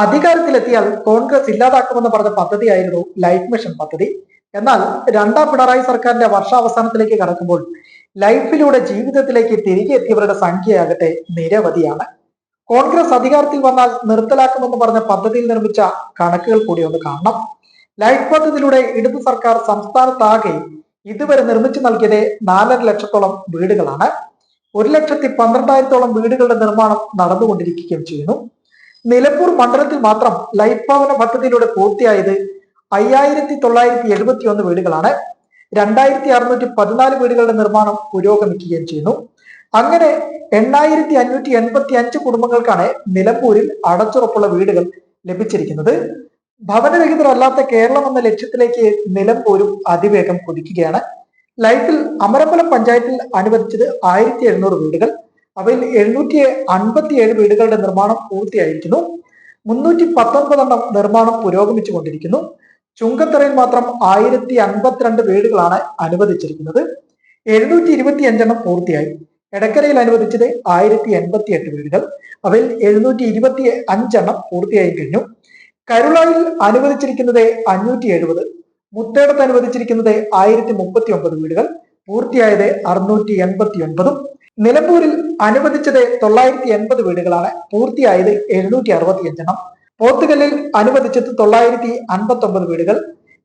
അധികാരത്തിലെത്തിയാൽ കോൺഗ്രസ് ഇല്ലാതാക്കുമെന്ന് പറഞ്ഞ പദ്ധതിയായിരുന്നു life mission പദ്ധതി. എന്നാൽ രണ്ടാം പിണറായി സർക്കാരിന്റെ വർഷാവസാനത്തിലേക്ക് കടക്കുമ്പോൾ ലൈഫിലൂടെ ജീവിതത്തിലേക്ക് തിരികെ എത്തിയവരുടെ സംഖ്യയാകട്ടെ നിരവധിയാണ്. കോൺഗ്രസ് അധികാരത്തിൽ വന്നാൽ നിർത്തലാക്കുമെന്ന് പറഞ്ഞ പദ്ധതിയിൽ നിർമ്മിച്ച കണക്കുകൾ കൂടി ഒന്ന് കാണണം. ലൈഫ് പദ്ധതിയിലൂടെ ഇടതു സർക്കാർ സംസ്ഥാനത്താകെ ഇതുവരെ നിർമ്മിച്ചു നൽകിയത് നാലര ലക്ഷത്തോളം വീടുകളാണ്. ഒരു ലക്ഷത്തി പന്ത്രണ്ടായിരത്തോളം വീടുകളുടെ നിർമ്മാണം നടന്നുകൊണ്ടിരിക്കുകയും ചെയ്യുന്നു. നിലമ്പൂർ മണ്ഡലത്തിൽ മാത്രം ലൈഫ് ഭവന പദ്ധതിയിലൂടെ പൂർത്തിയായത് അയ്യായിരത്തി തൊള്ളായിരത്തി എഴുപത്തി ഒന്ന് വീടുകളാണ്. രണ്ടായിരത്തി അറുന്നൂറ്റി പതിനാല് വീടുകളുടെ നിർമ്മാണം പുരോഗമിക്കുകയും ചെയ്യുന്നു. അങ്ങനെ എണ്ണായിരത്തി അഞ്ഞൂറ്റി എൺപത്തി അഞ്ച് കുടുംബങ്ങൾക്കാണ് നിലമ്പൂരിൽ അടച്ചുറപ്പുള്ള വീടുകൾ ലഭിച്ചിരിക്കുന്നത്. ഭവനരഹിതരല്ലാത്ത കേരളം എന്ന ലക്ഷ്യത്തിലേക്ക് നിലമ്പൂരും അതിവേഗം കുതിക്കുകയാണ്. ലൈഫിൽ അമരമ്പലം പഞ്ചായത്തിൽ അനുവദിച്ചത് ആയിരത്തി വീടുകൾ. അവയിൽ എഴുന്നൂറ്റി അൻപത്തി ഏഴ് വീടുകളുടെ നിർമ്മാണം പൂർത്തിയായിരിക്കുന്നു. മുന്നൂറ്റി പത്തൊൻപതെണ്ണം നിർമ്മാണം പുരോഗമിച്ചു കൊണ്ടിരിക്കുന്നു ചുങ്കത്തറയിൽ മാത്രം ആയിരത്തി അൻപത്തിരണ്ട് വീടുകളാണ് അനുവദിച്ചിരിക്കുന്നത്. എഴുന്നൂറ്റി ഇരുപത്തി അഞ്ചെണ്ണം പൂർത്തിയായി. എടക്കരയിൽ അനുവദിച്ചത് ആയിരത്തി എൺപത്തി എട്ട് വീടുകൾ. അവയിൽ എഴുന്നൂറ്റി ഇരുപത്തി അഞ്ചെണ്ണം പൂർത്തിയായി കഴിഞ്ഞു. കരുളായിൽ അനുവദിച്ചിരിക്കുന്നത് അഞ്ഞൂറ്റി എഴുപത് മുത്തേടത്ത് അനുവദിച്ചിരിക്കുന്നത് ആയിരത്തി മുപ്പത്തി ഒമ്പത് വീടുകൾ. പൂർത്തിയായത് അറുന്നൂറ്റി എൺപത്തി ഒൻപതും നിലമ്പൂരിൽ അനുവദിച്ചത് തൊള്ളായിരത്തി എൺപത് വീടുകളാണ് പൂർത്തിയായത് എഴുന്നൂറ്റി അറുപത്തി അഞ്ചെണ്ണം പോത്തുകല്ലിൽ അനുവദിച്ചത് തൊള്ളായിരത്തി അൻപത്തി ഒമ്പത് വീടുകൾ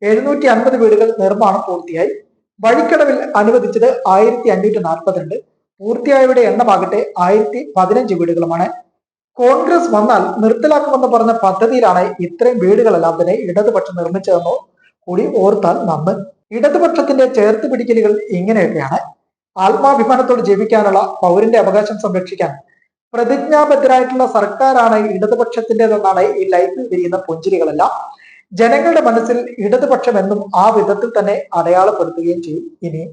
എഴുന്നൂറ്റി അൻപത് വീടുകൾ നിർമ്മാണം പൂർത്തിയായി. വഴിക്കടവിൽ അനുവദിച്ചത് ആയിരത്തി അഞ്ഞൂറ്റി നാൽപ്പത്തിരണ്ട്. പൂർത്തിയായവരുടെ എണ്ണമാകട്ടെ ആയിരത്തി പതിനഞ്ച് വീടുകളുമാണ്. കോൺഗ്രസ് വന്നാൽ നിർത്തലാക്കുമെന്ന് പറഞ്ഞ പദ്ധതിയിലാണ് ഇത്രയും വീടുകളെല്ലാം തന്നെ ഇടതുപക്ഷം നിർമ്മിച്ചതെന്നോ കൂടി ഓർത്താൽ നന്ന്. ഇടതുപക്ഷത്തിന്റെ ചേർത്ത് പിടിക്കലുകൾ ഇങ്ങനെയൊക്കെയാണ്. ആത്മാഭിമാനത്തോട് ജീവിക്കാനുള്ള പൗരന്റെ അവകാശം സംരക്ഷിക്കാൻ പ്രതിജ്ഞാബദ്ധരായിട്ടുള്ള സർക്കാരാണ് ഇടതുപക്ഷത്തിന്റെതെന്നാണ് ഈ ലൈഫിൽ വിരിയുന്ന പുഞ്ചിരികളെല്ലാം. ജനങ്ങളുടെ മനസ്സിൽ ഇടതുപക്ഷം എന്നും ആ വിധത്തിൽ തന്നെ അടയാളപ്പെടുത്തുകയും ചെയ്യും. ഇനി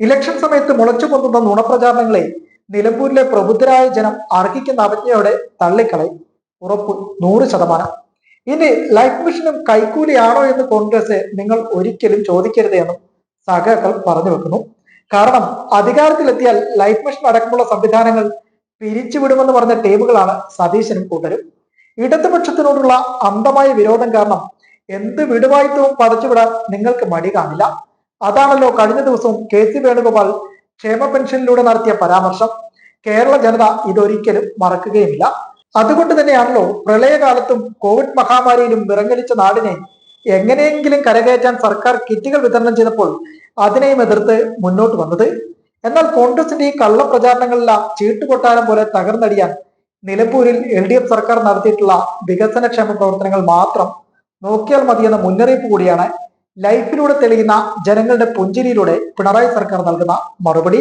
ഇലക്ഷൻ സമയത്ത് മുളച്ചു പൊന്തുന്ന നുണപ്രചാരണങ്ങളെ നിലമ്പൂരിലെ പ്രബുദ്ധരായ ജനം അർഹിക്കുന്ന അവജ്ഞയോടെ തള്ളിക്കളയും. ഉറപ്പ് നൂറ് ശതമാനം. ഇനി ലൈഫ് മിഷനും കൈക്കൂലിയാണോ എന്ന് കോൺഗ്രസ് നിങ്ങൾ ഒരിക്കലും ചോദിക്കരുത് എന്നും സഹകൾ പറഞ്ഞു വെക്കുന്നു. കാരണം അധികാരത്തിലെത്തിയാൽ ലൈഫ് മിഷൻ അടക്കമുള്ള സംവിധാനങ്ങൾ പിരിച്ചുവിടുമെന്ന് പറഞ്ഞ ടീമുകളാണ് സതീശനും കൂട്ടരും. ഇടതുപക്ഷത്തിനോടുള്ള അന്ധമായ വിരോധം കാരണം എന്ത് വിടുവായിത്തവും പതച്ചുവിടാൻ നിങ്ങൾക്ക് മടി കാണില്ല. അതാണല്ലോ കഴിഞ്ഞ ദിവസവും കെ സി വേണുഗോപാൽ ക്ഷേമ പെൻഷനിലൂടെ നടത്തിയ പരാമർശം. കേരള ജനത ഇതൊരിക്കലും മറക്കുകയുമില്ല. അതുകൊണ്ട് തന്നെയാണല്ലോ പ്രളയകാലത്തും കോവിഡ് മഹാമാരിയിലും വിറങ്ങലിച്ച നാടിനെ എങ്ങനെയെങ്കിലും കരകയറ്റാൻ സർക്കാർ കിറ്റുകൾ വിതരണം ചെയ്തപ്പോൾ അതിനെയും എതിർത്ത് മുന്നോട്ട് വന്നത്. എന്നാൽ കോൺഗ്രസിന്റെ ഈ കള്ള പ്രചാരണങ്ങളെല്ലാം ചീട്ടുകൊട്ടാരം പോലെ തകർന്നടിയാൻ നിലമ്പൂരിൽ എൽ ഡി എഫ് സർക്കാർ നടത്തിയിട്ടുള്ള വികസനക്ഷേമ പ്രവർത്തനങ്ങൾ മാത്രം നോക്കിയാൽ മതിയെന്ന മുന്നറിയിപ്പ് കൂടിയാണ് ലൈഫിലൂടെ തെളിയുന്ന ജനങ്ങളുടെ പുഞ്ചിരിയിലൂടെ പിണറായി സർക്കാർ നൽകുന്ന മറുപടി.